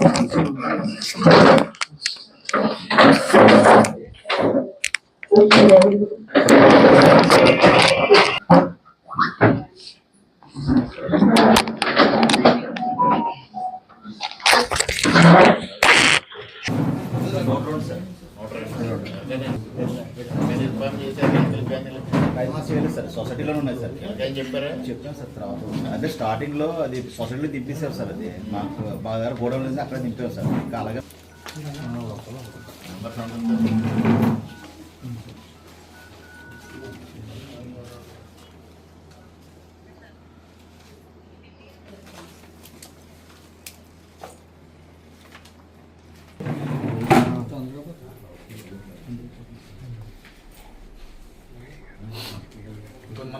Thank you. కైమాస్ చేయలేదు sir సొసైటీలో ఉన్నాయి సార్ ఏం చెప్పారా? చెప్పాను సార్ తర్వాత అదే స్టార్టింగ్ అది సొసైటీలో దింపేశారు సార్ అది మాకు బాగా గోడౌన్ ఉంది అక్కడ దింపాం సార్ ఇంకా అలాగే ఇంకొంతమంది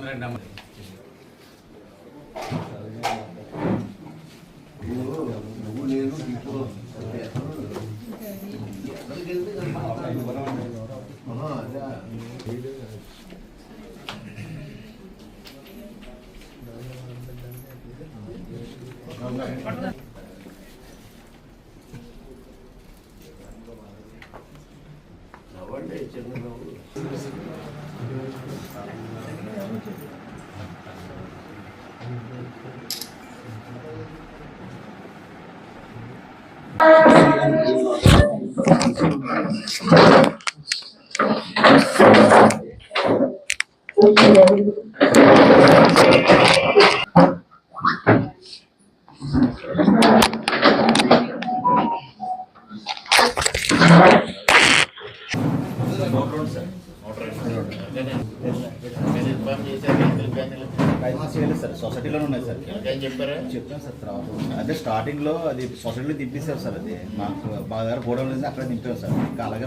రండి అమ్మ నువ్వు నేను ఇంట్లో అదే Thank you. సొసైటీలో ఉన్నాయి సార్. ఏం చెప్పారా? చెప్పాను సార్ తర్వాత అదే స్టార్టింగ్లో అది సొసైటీలో దింపేశారు సార్ అది. మాకు బాగా గోడౌన్ నుంచి అక్కడ దింపాం సార్. ఇంకా అలాగే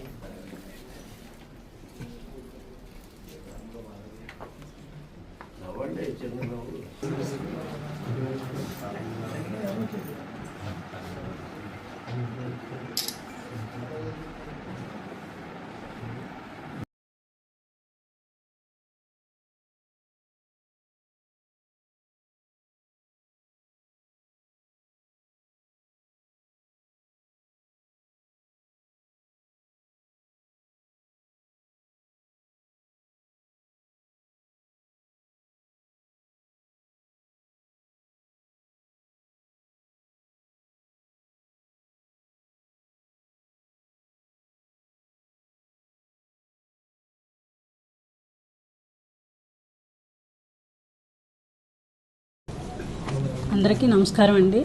అందరికీ నమస్కారం అండి.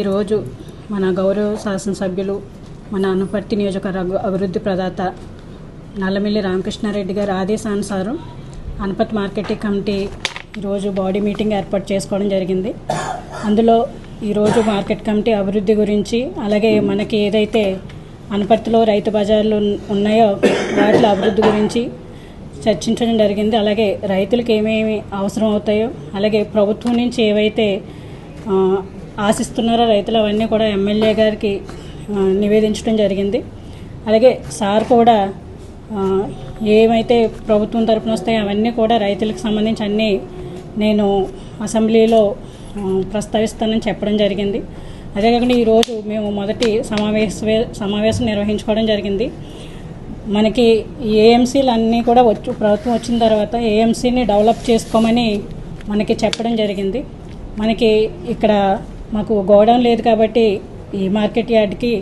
ఈరోజు మన గౌరవ శాసనసభ్యులు మన అనుపర్తి నియోజకవర్గ అభివృద్ధి ప్రదాత నల్లమిల్లి రామకృష్ణారెడ్డి గారి ఆదేశానుసారం అనుపత్ మార్కెటింగ్ కమిటీ ఈరోజు బాడీ మీటింగ్ ఏర్పాటు చేసుకోవడం జరిగింది. అందులో ఈరోజు మార్కెట్ కమిటీ అభివృద్ధి గురించి అలాగే మనకి ఏదైతే అనుపర్తిలో రైతు బజార్లు ఉన్నాయో వాటిలో అభివృద్ధి గురించి చర్చించడం జరిగింది. అలాగే రైతులకు ఏమేమి అవసరం అవుతాయో అలాగే ప్రభుత్వం నుంచి ఏవైతే ఆశిస్తున్నారో రైతులు అవన్నీ కూడా ఎమ్మెల్యే గారికి నివేదించడం జరిగింది. అలాగే సార్ కూడా ఏమైతే ప్రభుత్వం తరపున వస్తాయో అవన్నీ కూడా రైతులకు సంబంధించి అన్నీ నేను అసెంబ్లీలో ప్రస్తావిస్తానని చెప్పడం జరిగింది. అదే కాకుండా ఈరోజు మేము మొదటి సమావేశ సమావేశం నిర్వహించుకోవడం జరిగింది. మనకి ఏఎంసీలు అన్నీ కూడా వచ్చి ప్రభుత్వం వచ్చిన తర్వాత ఏఎంసీని డెవలప్ చేసుకోమని మనకి చెప్పడం జరిగింది. మనకి ఇక్కడ మాకు గోడౌన్ లేదు కాబట్టి ఈ మార్కెట్ యార్డ్కి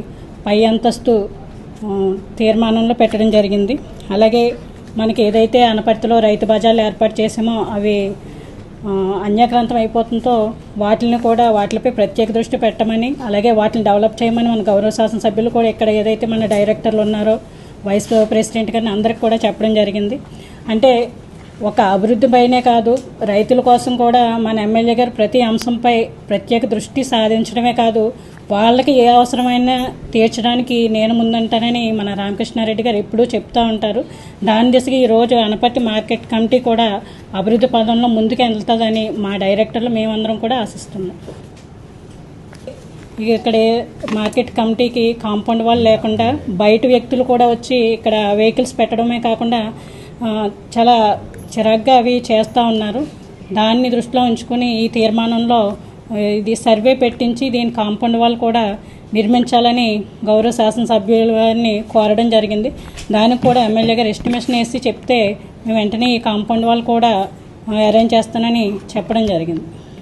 పై అంతస్తు తీర్మానంలో పెట్టడం జరిగింది. అలాగే మనకి ఏదైతే అనపర్తిలో రైతు బజార్లు ఏర్పాటు చేసామో అవి అన్యాక్రాంతం అయిపోతుందో వాటిని కూడా వాటిపై ప్రత్యేక దృష్టి పెట్టమని అలాగే వాటిని డెవలప్ చేయమని మన గౌరవ శాసనసభ్యులు కూడా ఇక్కడ ఏదైతే మన డైరెక్టర్లు ఉన్నారో వైస్ ప్రెసిడెంట్ గారిని అందరికి కూడా చెప్పడం జరిగింది. అంటే ఒక అభివృద్ధి పైనే కాదు రైతుల కోసం కూడా మన ఎమ్మెల్యే గారు ప్రతి అంశంపై ప్రత్యేక దృష్టి సాధించడమే కాదు వాళ్ళకి ఏ అవసరమైనా తీర్చడానికి నేను ముందుంటానని మన రామకృష్ణారెడ్డి గారు ఎప్పుడూ చెప్తూ ఉంటారు. దాని దిశగా ఈరోజు అనపర్తి మార్కెట్ కమిటీ కూడా అభివృద్ధి పదంలో ముందుకు వెళ్తుందని మా డైరెక్టర్లు మేమందరం కూడా ఆశిస్తున్నాం. ఇక్కడ మార్కెట్ కమిటీకి కాంపౌండ్ వాళ్ళు లేకుండా బయట వ్యక్తులు కూడా వచ్చి ఇక్కడ వెహికల్స్ పెట్టడమే కాకుండా చాలా చిరాగ్గా అవి చేస్తూ ఉన్నారు. దాన్ని దృష్టిలో ఉంచుకుని ఈ తీర్మానంలో ఇది సర్వే పెట్టించి దీని కాంపౌండ్ వాళ్ళు కూడా నిర్మించాలని గౌరవ శాసనసభ్యుల వారిని కోరడం జరిగింది. దానికి కూడా ఎమ్మెల్యే గారు ఎస్టిమేషన్ వేసి చెప్తే మేము వెంటనే ఈ కాంపౌండ్ వాళ్ళు కూడా అరేంజ్ చేస్తానని చెప్పడం జరిగింది.